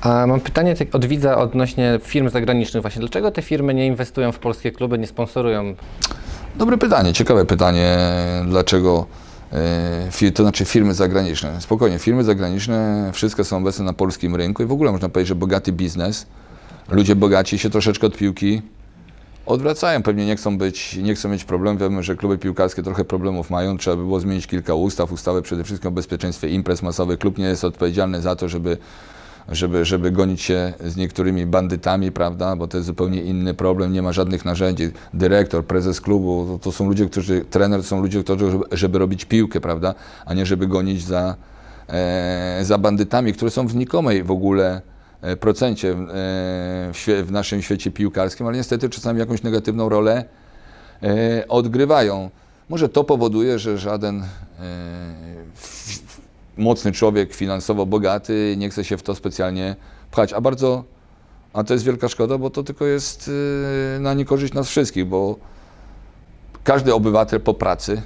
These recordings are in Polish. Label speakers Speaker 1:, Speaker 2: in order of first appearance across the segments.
Speaker 1: A mam pytanie tak od widza odnośnie firm zagranicznych właśnie. Dlaczego te firmy nie inwestują w polskie kluby, nie sponsorują?
Speaker 2: Dobre pytanie, ciekawe pytanie, dlaczego e, to znaczy firmy zagraniczne. Spokojnie, firmy zagraniczne wszystkie są obecne na polskim rynku i w ogóle można powiedzieć, że bogaty biznes, ludzie bogaci się troszeczkę od piłki odwracają, pewnie nie chcą być, nie chcą mieć problemów, wiemy, że kluby piłkarskie trochę problemów mają, trzeba by było zmienić kilka ustaw, ustawy przede wszystkim o bezpieczeństwie imprez masowych, klub nie jest odpowiedzialny za to, żeby żeby, żeby gonić się z niektórymi bandytami, prawda, bo to jest zupełnie inny problem, nie ma żadnych narzędzi. Dyrektor, prezes klubu, to, to są ludzie, którzy, trener są ludzie, którzy, żeby, robić piłkę, prawda, a nie żeby gonić za, e, za bandytami, które są w znikomej w ogóle procencie e, w, naszym świecie piłkarskim, ale niestety czasami jakąś negatywną rolę e, odgrywają. Może to powoduje, że żaden e, mocny człowiek, finansowo bogaty, nie chce się w to specjalnie pchać. A bardzo, a to jest wielka szkoda, bo to tylko jest e, na niekorzyść nas wszystkich, bo każdy obywatel po pracy,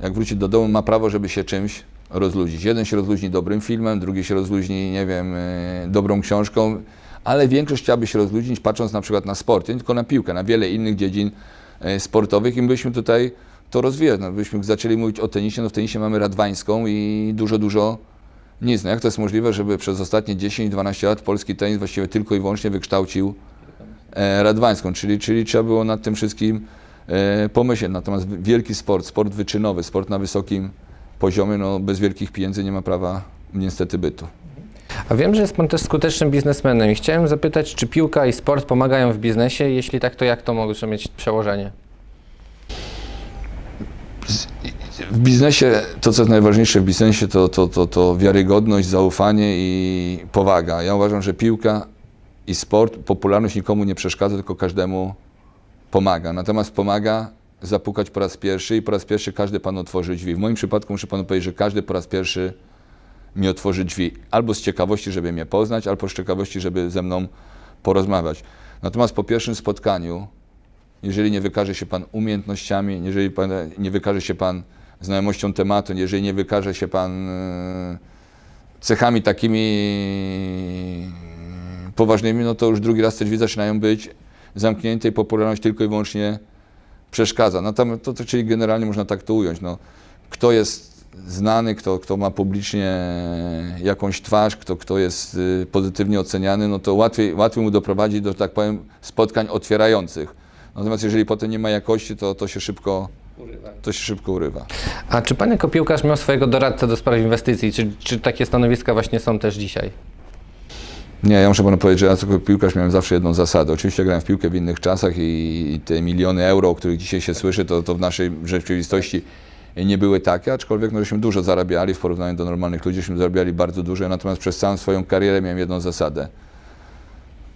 Speaker 2: jak wróci do domu, ma prawo, żeby się czymś rozluźnić. Jeden się rozluźni dobrym filmem, drugi się rozluźni, nie wiem, e, dobrą książką, ale większość chciałaby się rozluźnić patrząc na przykład na sport, nie tylko na piłkę, na wiele innych dziedzin e, sportowych i my byśmy tutaj to rozwijać. No, byśmy zaczęli mówić o tenisie, no w tenisie mamy Radwańską i dużo, dużo nic. No jak to jest możliwe, żeby przez ostatnie 10-12 lat polski tenis właściwie tylko i wyłącznie wykształcił e, Radwańską, czyli, czyli trzeba było nad tym wszystkim pomyśleć. Natomiast wielki sport, sport wyczynowy, sport na wysokim poziomie, no bez wielkich pieniędzy nie ma prawa niestety bytu.
Speaker 1: A wiem, że jest pan też skutecznym biznesmenem i chciałem zapytać, czy piłka i sport pomagają w biznesie? Jeśli tak, to jak to może mieć przełożenie?
Speaker 2: W biznesie to, co jest najważniejsze w biznesie, to, to, to, to wiarygodność, zaufanie i powaga. Ja uważam, że piłka i sport, popularność nikomu nie przeszkadza, tylko każdemu pomaga. Natomiast pomaga zapukać po raz pierwszy i po raz pierwszy każdy Pan otworzy drzwi. W moim przypadku muszę Panu powiedzieć, że każdy po raz pierwszy mi otworzy drzwi. Albo z ciekawości, żeby mnie poznać, albo z ciekawości, żeby ze mną porozmawiać. Natomiast po pierwszym spotkaniu, jeżeli nie wykaże się Pan umiejętnościami, jeżeli pan, nie wykaże się Pan znajomością tematu, jeżeli nie wykaże się Pan e, cechami takimi poważnymi, no to już drugi raz te drzwi zaczynają być zamknięte i popularność tylko i wyłącznie przeszkadza. No tam, to, to, czyli generalnie można tak to ująć. No, kto jest znany, kto, kto ma publicznie jakąś twarz, kto, kto jest y, pozytywnie oceniany, no to łatwiej, łatwiej mu doprowadzić do, tak powiem, spotkań otwierających. Natomiast jeżeli potem nie ma jakości, to, to, się, szybko, to się szybko urywa.
Speaker 1: A czy pan jako piłkarz miał swojego doradcę do spraw inwestycji? Czy, czy takie stanowiska właśnie są też dzisiaj?
Speaker 2: Nie, ja muszę panu powiedzieć, że ja jako piłkarz miałem zawsze jedną zasadę. Oczywiście grałem w piłkę w innych czasach i, te miliony euro, o których dzisiaj się słyszy, to, to w naszej rzeczywistości nie były takie, aczkolwiek no, żeśmy dużo zarabiali w porównaniu do normalnych ludzi, żeśmy zarabiali bardzo dużo, natomiast przez całą swoją karierę miałem jedną zasadę.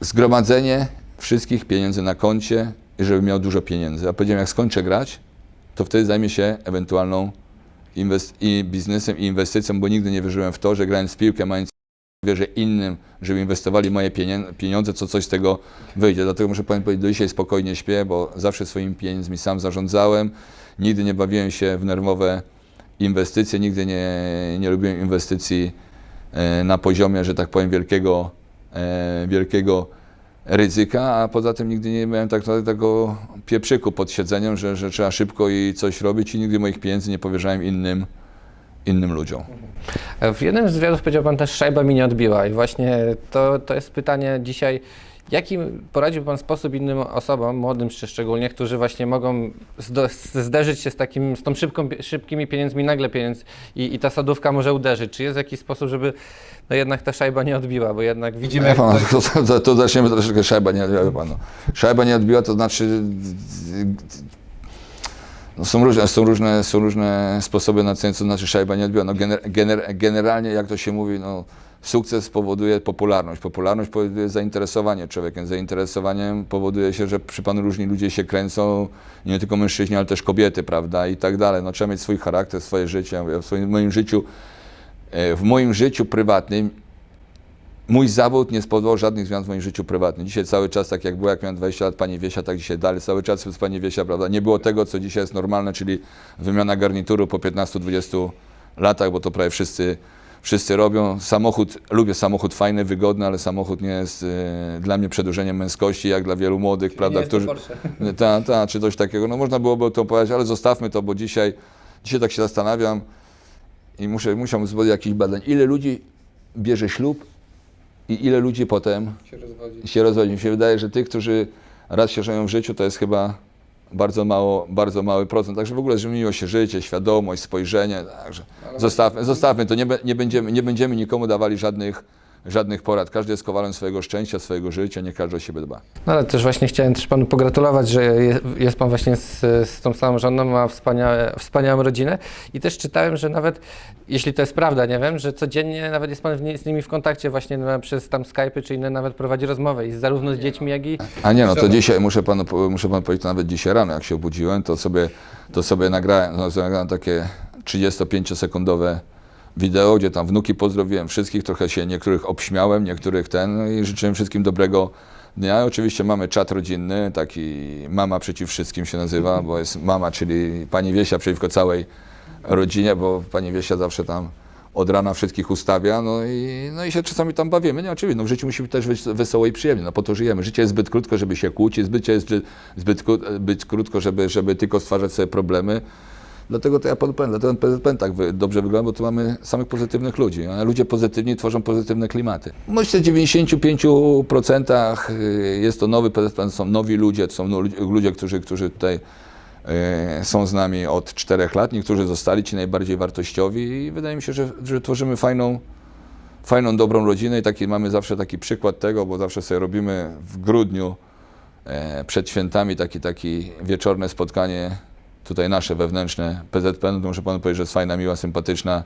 Speaker 2: Zgromadzenie wszystkich pieniędzy na koncie żeby miał dużo pieniędzy. A powiedziałem, jak skończę grać, to wtedy zajmie się ewentualną i biznesem i inwestycją, bo nigdy nie wierzyłem w to, że grając w piłkę, mając wierzę innym, żeby inwestowali moje pieniądze, co coś z tego wyjdzie. Dlatego muszę powiedzieć, do dzisiaj spokojnie śpię, bo zawsze swoimi pieniędzmi sam zarządzałem. Nigdy nie bawiłem się w nerwowe inwestycje, nigdy nie, nie robiłem inwestycji e, na poziomie, że tak powiem, wielkiego, e, wielkiego ryzyka, a poza tym nigdy nie miałem tak, takiego pieprzyku pod siedzeniem, że, że trzeba szybko i coś robić i nigdy moich pieniędzy nie powierzałem innym, innym ludziom.
Speaker 1: W jednym z wywiadów powiedział Pan też, szajba mi nie odbiła i właśnie to, to jest pytanie dzisiaj, jaki poradził Pan sposób innym osobom, młodym jeszcze szczególnie, którzy właśnie mogą zderzyć się z, takim, z tą szybką, szybkimi pieniędzmi, nagle pieniądz i, i ta sadówka może uderzyć. Czy jest jakiś sposób, żeby no jednak ta szajba nie odbiła, bo jednak widzimy...
Speaker 2: Nie, pan,
Speaker 1: to-
Speaker 2: to, to, to zaczniemy troszeczkę szajba nie odbiła, pan. No. Szajba nie odbiła, to znaczy no są, różne, są, różne, są różne sposoby na co znaczy szajba nie odbiła. No gener, gener, generalnie, jak to się mówi, no, sukces powoduje popularność. Popularność powoduje zainteresowanie człowiekiem. Zainteresowaniem powoduje się, że przy panu różni ludzie się kręcą, nie tylko mężczyźni, ale też kobiety, prawda, i tak dalej. No, trzeba mieć swój charakter, swoje życie. Ja mówię, W swoim, moim życiu, e, w moim życiu prywatnym Mój zawód nie spowodował żadnych zmian w moim życiu prywatnym. Dzisiaj cały czas, tak jak było, jak miałem 20 lat, pani Wiesia, tak dzisiaj dalej, cały czas jest pani Wiesia, prawda? Nie było tego, co dzisiaj jest normalne, czyli wymiana garnituru po 15-20 latach, bo to prawie wszyscy wszyscy robią. Samochód, lubię samochód fajny, wygodny, ale samochód nie jest e, dla mnie przedłużeniem męskości, jak dla wielu młodych, prawda, którzy... Ta, ta, czy coś takiego. No można byłoby to powiedzieć, ale zostawmy to, bo dzisiaj, dzisiaj tak się zastanawiam i muszę, musiałbym zrobić jakiś badań. Ile ludzi bierze ślub i ile ludzi potem się rozwodzi. Mi się wydaje, że tych, którzy raz się żenią w życiu, to jest chyba bardzo mało, bardzo mały procent. Także w ogóle zmieniło się życie, świadomość, spojrzenie. Także zostawmy, zostawmy to. Nie, nie, będziemy, nie będziemy nikomu dawali żadnych, żadnych porad. Każdy jest kowalem swojego szczęścia, swojego życia. Nie każdy o siebie dba.
Speaker 1: No ale też właśnie chciałem też panu pogratulować, że je- jest pan właśnie z, z tą samą żoną, ma wspaniałe, wspaniałą rodzinę i też czytałem, że nawet, jeśli to jest prawda, nie wiem, że codziennie nawet jest pan nie, z nimi w kontakcie właśnie no, przez tam Skype'y czy inne, nawet prowadzi rozmowę i zarówno z dziećmi, jak i...
Speaker 2: A nie, no to dzisiaj, muszę panu, muszę panu powiedzieć, to nawet dzisiaj rano, jak się obudziłem, to sobie, to sobie nagrałem, no, sobie nagrałem takie 35-sekundowe wideo, gdzie tam wnuki pozdrowiłem wszystkich, trochę się niektórych obśmiałem, niektórych ten no i życzyłem wszystkim dobrego dnia. Oczywiście mamy czat rodzinny, taki mama przeciw wszystkim się nazywa, bo jest mama, czyli pani Wiesia przeciwko całej rodzinie, bo pani Wiesia zawsze tam od rana wszystkich ustawia, no i, no i się czasami tam bawimy. Nie, oczywiście, no w życiu musi być też wes- wesoło i przyjemnie, no po to żyjemy. Życie jest zbyt krótko, żeby się kłócić, życie jest zbyt, kró- zbyt krótko, żeby, żeby tylko stwarzać sobie problemy. Dlatego to ja podpędzę, dlatego ten PZPN tak dobrze wygląda, bo tu mamy samych pozytywnych ludzi. Ludzie pozytywni tworzą pozytywne klimaty. Myślę, że w 95% y, jest to nowy PZPN, są nowi ludzie, to są no, ludzie- którzy, którzy tutaj e, są z nami od czterech lat, niektórzy zostali ci najbardziej wartościowi i wydaje mi się, że, że tworzymy fajną, fajną, dobrą rodzinę i taki, mamy zawsze taki przykład tego, bo zawsze sobie robimy w grudniu e, przed świętami taki, taki wieczorne spotkanie, tutaj nasze wewnętrzne PZPN, to muszę panu powiedzieć, że jest fajna, miła, sympatyczna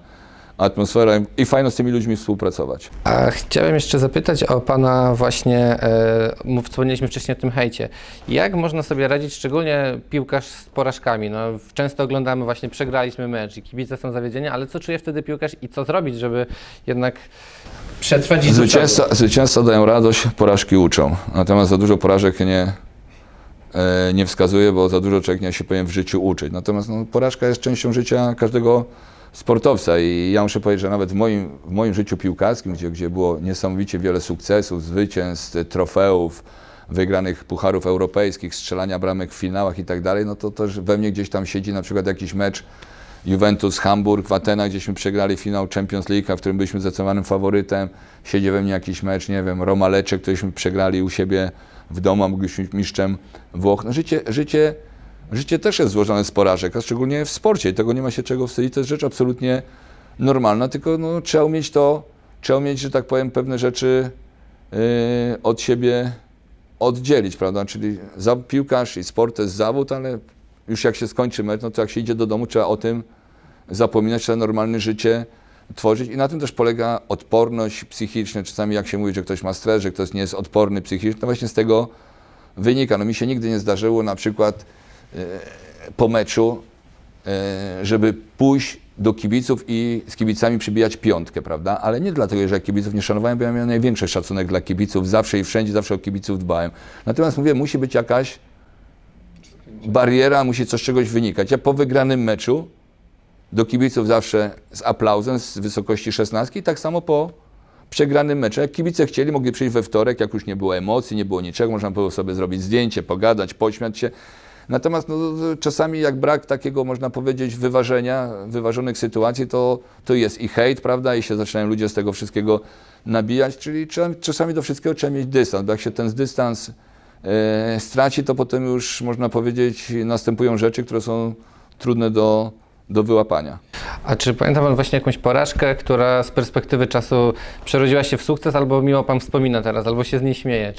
Speaker 2: atmosfera i- fajno z tymi ludźmi współpracować.
Speaker 1: A chciałem jeszcze zapytać o pana właśnie, e, wspomnieliśmy wcześniej o tym hejcie. Jak można sobie radzić, szczególnie piłkarz z porażkami? No, często oglądamy właśnie, przegraliśmy mecz i kibice są zawiedzeni, ale co czuje wtedy piłkarz i co zrobić, żeby jednak przetrwać i?
Speaker 2: Zwycięzca, zwycięzca dają radość, porażki uczą. Natomiast za dużo porażek nie, nie wskazuje, bo za dużo nie się powinien w życiu uczyć. Natomiast no, porażka jest częścią życia każdego sportowca i ja muszę powiedzieć, że nawet w moim, w moim życiu piłkarskim, gdzie, gdzie było niesamowicie wiele sukcesów, zwycięstw, trofeów, wygranych pucharów europejskich, strzelania bramek w finałach i tak dalej, no to też we mnie gdzieś tam siedzi na przykład jakiś mecz Juventus, Hamburg, w Atenach, gdzieśmy przegrali finał Champions League, w którym byliśmy zdecydowanym faworytem. Siedzi we mnie jakiś mecz, nie wiem, Roma Lecce, któryśmy przegrali u siebie w domu, a mogliśmy być mistrzem Włoch. No życie, życie, życie też jest złożone z porażek, a szczególnie w sporcie i tego nie ma się czego wstydzić. To jest rzecz absolutnie normalna, tylko no, trzeba umieć to, trzeba umieć, że tak powiem, pewne rzeczy yy, od siebie oddzielić, prawda? Czyli za, piłkarz i sport to jest zawód, ale już jak się skończy mecz, no to jak się idzie do domu, trzeba o tym zapominać, trzeba normalne życie tworzyć i na tym też polega odporność psychiczna. Czasami jak się mówi, że ktoś ma stres, że ktoś nie jest odporny psychicznie, to właśnie z tego wynika. No mi się nigdy nie zdarzyło na przykład e, po meczu, e, żeby pójść do kibiców i z kibicami przybijać piątkę, prawda? Ale nie dlatego, że ja kibiców nie szanowałem, bo ja miałem największy szacunek dla kibiców, zawsze i wszędzie, zawsze o kibiców dbałem. Natomiast mówię, musi być jakaś bariera, musi coś czegoś wynikać. Ja po wygranym meczu do kibiców zawsze z aplauzem z wysokości 16 i tak samo po przegranym meczu. Jak kibice chcieli, mogli przyjść we wtorek, jak już nie było emocji, nie było niczego, można było sobie zrobić zdjęcie, pogadać, pośmiać się. Natomiast no, czasami jak brak takiego, można powiedzieć, wyważenia, wyważonych sytuacji, to, to jest i hejt, prawda, i się zaczynają ludzie z tego wszystkiego nabijać, czyli czasami do wszystkiego trzeba mieć dystans, bo jak się ten dystans straci, to potem już, można powiedzieć, następują rzeczy, które są trudne do, do wyłapania.
Speaker 1: A czy pamięta Pan właśnie jakąś porażkę, która z perspektywy czasu przerodziła się w sukces, albo miło Pan wspomina teraz, albo się z niej śmieje?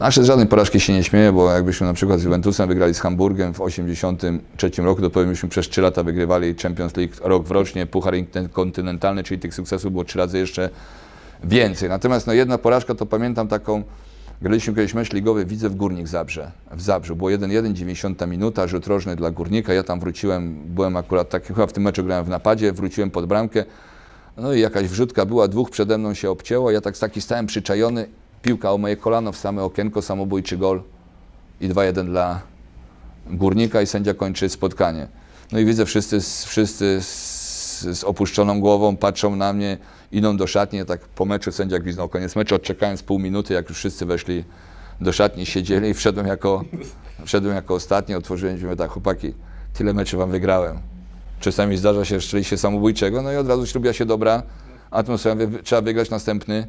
Speaker 2: Nasze z żadnej porażki się nie śmieje, bo jakbyśmy na przykład z Juventusem wygrali z Hamburgiem w 1983 roku, to powinniśmy przez 3 lata wygrywali Champions League rok w rocznie, Puchar Kontynentalny, czyli tych sukcesów było 3 razy jeszcze więcej. Natomiast no, jedna porażka to pamiętam taką, graliśmy kiedyś mecz ligowy Widzew Górnik Zabrze, w Zabrzu. Było 1-1, 90 minuta, rzut rożny dla Górnika. Ja tam wróciłem, byłem akurat tak, chyba w tym meczu grałem w napadzie, wróciłem pod bramkę. No i jakaś wrzutka była, dwóch przede mną się obcięło, ja tak taki stałem przyczajony, piłka o moje kolano w same okienko, samobójczy gol i 2-1 dla Górnika i sędzia kończy spotkanie. No i widzę wszyscy, wszyscy z opuszczoną głową, patrzą na mnie, idą do szatni, tak po meczu sędzia gwizdnął koniec meczu, odczekając pół minuty, jak już wszyscy weszli do szatni, siedzieli i wszedłem jako, wszedłem jako ostatni, otworzyłem mówię tak, chłopaki, tyle meczy wam wygrałem. Czasami zdarza się szczęście samobójczego, no i od razu ślubia się dobra atmosfera, trzeba wygrać następny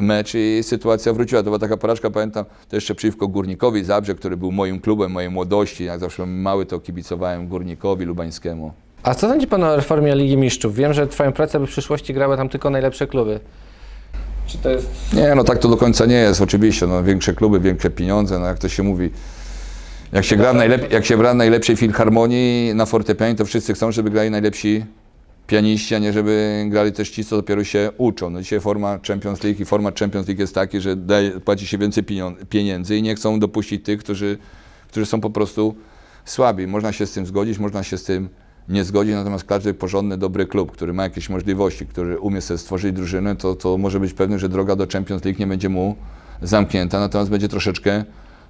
Speaker 2: mecz i sytuacja wróciła. To była taka porażka, pamiętam, to jeszcze przeciwko Górnikowi Zabrze, który był moim klubem, mojej młodości. Jak zawsze mały, to kibicowałem Górnikowi Lubańskiemu.
Speaker 1: A co sądzi Pan o reformie Ligi Mistrzów? Wiem, że trwają prace, by w przyszłości grały tam tylko najlepsze kluby. Czy to jest...
Speaker 2: Nie, no tak to do końca nie jest, oczywiście. No, większe kluby, większe pieniądze, no jak to się mówi. Jak się, gra w najlep- jak się gra w najlepszej filharmonii na fortepianie, to wszyscy chcą, żeby grali najlepsi pianiści, a nie żeby grali też ci, co dopiero się uczą. No dzisiaj forma Champions League i forma Champions League jest taki, że daje, płaci się więcej pieniędzy i nie chcą dopuścić tych, którzy, którzy są po prostu słabi. Można się z tym zgodzić, można się z tym nie zgodzić, natomiast każdy porządny, dobry klub, który ma jakieś możliwości, który umie sobie stworzyć drużynę, to, to może być pewny, że droga do Champions League nie będzie mu zamknięta, natomiast będzie troszeczkę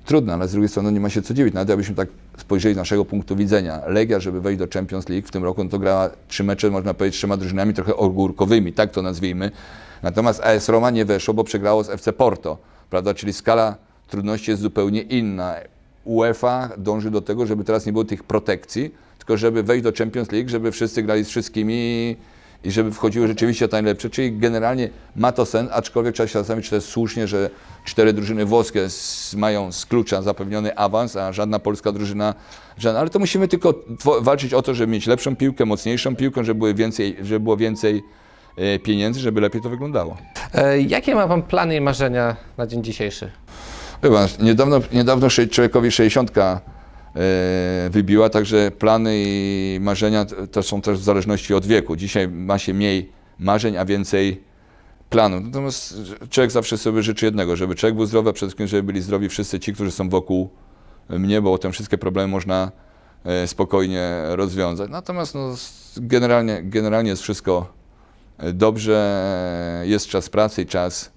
Speaker 2: trudna, ale z drugiej strony nie ma się co dziwić. Nawet jakbyśmy tak spojrzeli z naszego punktu widzenia, Legia, żeby wejść do Champions League w tym roku, no to grała trzy mecze, można powiedzieć, trzema drużynami trochę ogórkowymi, tak to nazwijmy. Natomiast AS Roma nie weszło, bo przegrało z FC Porto, prawda? Czyli skala trudności jest zupełnie inna. UEFA dąży do tego, żeby teraz nie było tych protekcji, tylko żeby wejść do Champions League, żeby wszyscy grali z wszystkimi i- żeby wchodziły rzeczywiście te najlepsze. Czyli generalnie ma to sens, aczkolwiek trzeba się zastanowić, czy to jest słusznie, że cztery drużyny włoskie mają z klucza zapewniony awans, a żadna polska drużyna, żadna. Ale to musimy tylko walczyć o to, żeby mieć lepszą piłkę, mocniejszą piłkę, żeby, były więcej, żeby było więcej e, pieniędzy, żeby lepiej to wyglądało.
Speaker 1: E, jakie ma Pan plany i marzenia na dzień dzisiejszy?
Speaker 2: Chyba, niedawno, niedawno człowiekowi 60 e, wybiła, także plany i marzenia to są też w zależności od wieku. Dzisiaj ma się mniej marzeń, a więcej planów. Natomiast człowiek zawsze sobie życzy jednego, żeby człowiek był zdrowy, a przede wszystkim, żeby byli zdrowi wszyscy ci, którzy są wokół mnie, bo te wszystkie problemy można e, spokojnie rozwiązać. Natomiast no, generalnie, generalnie jest wszystko e, dobrze, jest czas pracy i czas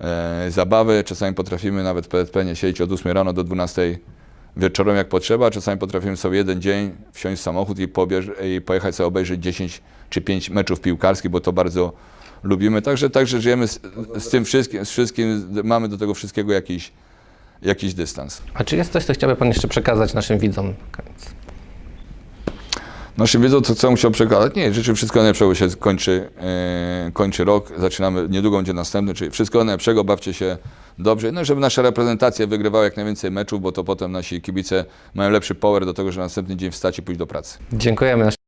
Speaker 2: e, zabawy. Czasami potrafimy nawet w PSP nie siedzieć od 8 rano do 12 wieczorem jak potrzeba. Czasami potrafimy sobie jeden dzień wsiąść w samochód i, pobierz, i pojechać sobie obejrzeć 10 czy 5 meczów piłkarskich, bo to bardzo lubimy. Także, także żyjemy z, z tym wszystkim, z wszystkim, mamy do tego wszystkiego jakiś, jakiś dystans.
Speaker 1: A czy jest coś, co chciałby Pan jeszcze przekazać naszym widzom? Na koniec?
Speaker 2: Naszym wiedzą, to co musiał przekazać? Nie, życzę wszystkiego najlepszego, się kończy, e, kończy rok, zaczynamy, niedługo będzie następny, czyli wszystkiego najlepszego, bawcie się dobrze, no żeby nasza reprezentacja wygrywała jak najwięcej meczów, bo to potem nasi kibice mają lepszy power do tego, że na następny dzień wstać i pójść do pracy.
Speaker 1: Dziękujemy.